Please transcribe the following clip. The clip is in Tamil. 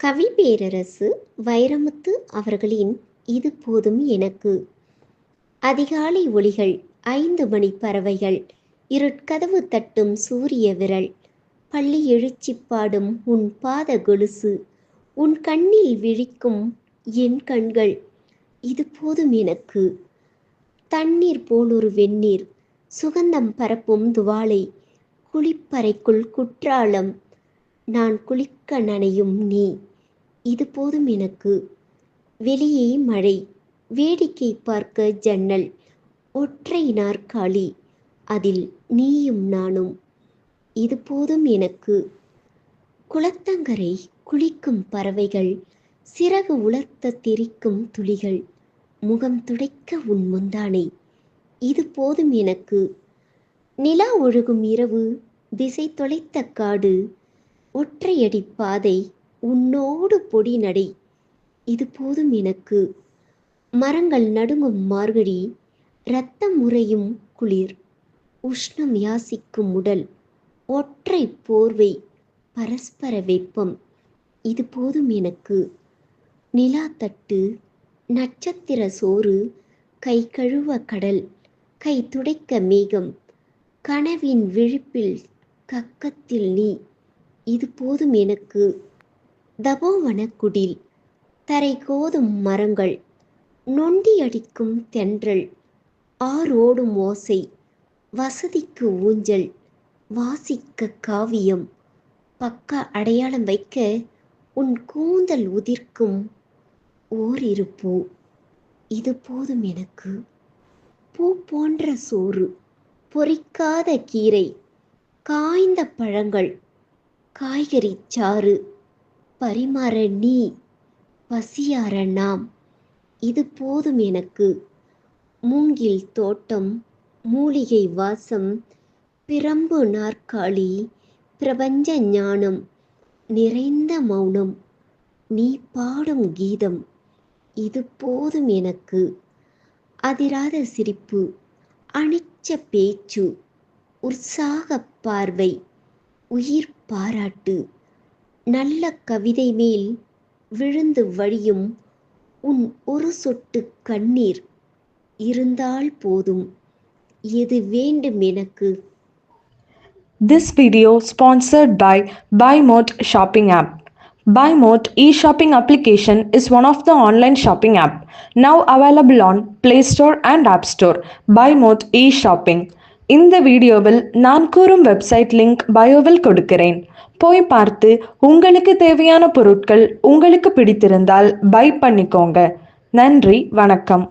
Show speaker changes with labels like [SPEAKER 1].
[SPEAKER 1] கவி பேரரசு வைரமுத்து அவர்களின் இது போதும் எனக்கு அதிகாலை ஒளிகள் ஐந்து மணி பறவைகள் இருட்கதவு தட்டும் சூரிய விரல் பள்ளி எழுச்சி பாடும் உன் பாத கொலுசு உன் கண்ணில் விழிக்கும் என் கண்கள் இது போதும் எனக்கு தண்ணீர் போலொரு வெந்நீர் சுகந்தம் பரப்பும் துவாலை குளிப்பறைக்குள் குற்றாலம் நான் குளிக்க நனையும் நீ இது போதும் எனக்கு. வெளியே மழை. வேடிக்கை பார்க்க ஜன்னல். ஒற்றை நாற்காலி அதில் நீயும் நானும். இது போதும் எனக்கு. குளத்தங்கரை குளிக்கும் பறவைகள். சிறகு உலர்த்த தெரிக்கும் துளிகள். முகம் துடைக்க உன் முந்தானை. இது போதும் எனக்கு. நிலா ஒழுகும் இரவு. திசை தொலைத்த காடு. ஒற்றையடி பாதை. உன்னோடு பொடி நடை. இது போதும் எனக்கு. மரங்கள் நடுங்கும் மார்கழி இரத்தம் உறையும் குளிர். உஷ்ணம் யாசிக்கும் உடல் ஒற்றை போர்வை பரஸ்பர வெப்பம். இது போதும் எனக்கு. நிலா தட்டு நட்சத்திர சோறு கை கழுவ கடல் கை துடைக்க மேகம் கனவின் விழிப்பில் கக்கத்தில் நீ. இது போதும் எனக்கு. தபோவன குடில் தரை கோதும் மரங்கள் நொண்டி அடிக்கும் தென்றல் ஆரோடும் ஓசை வசதிக்கு ஊஞ்சல் வாசிக்க காவியம் பக்க அடையாளம் வைக்க உன் கூந்தல் உதிர்க்கும் ஓரிரு பூ. இது போதும் எனக்கு. பூ போன்ற சோறு பொறிக்காத கீரை காய்ந்த பழங்கள் காய்கறி சாறு பரிமாற நீ பசியார நாம். இது போதும் எனக்கு. மூங்கில் தோட்டம் மூலிகை வாசம் பிரம்பு நாற்காலி பிரபஞ்ச ஞானம் நிறைந்த மௌனம் நீ பாடும் கீதம். இது போதும் எனக்கு. அதிராத சிரிப்பு அணிச்ச பேச்சு உற்சாக பார்வை உயிர் பாராட்டு. நல்ல கவிதை மேல் விழுந்து வழியும் உன் ஒரு சொட்டு கண்ணீர் இருந்தால் போதும் எது வேண்டும் எனக்கு
[SPEAKER 2] This video sponsored by BuyMote shopping app. BuyMote e-shopping application is one of the online shopping app now available on Play Store and App Store. BuyMote e-shopping. இந்த வீடியோவில் நான் கூறும் வெப்சைட் லிங்க் பயோவில் கொடுக்கிறேன். போய் பார்த்து உங்களுக்கு தேவையான பொருட்கள் உங்களுக்கு பிடித்திருந்தால் பை பண்ணிக்கோங்க. நன்றி வணக்கம்.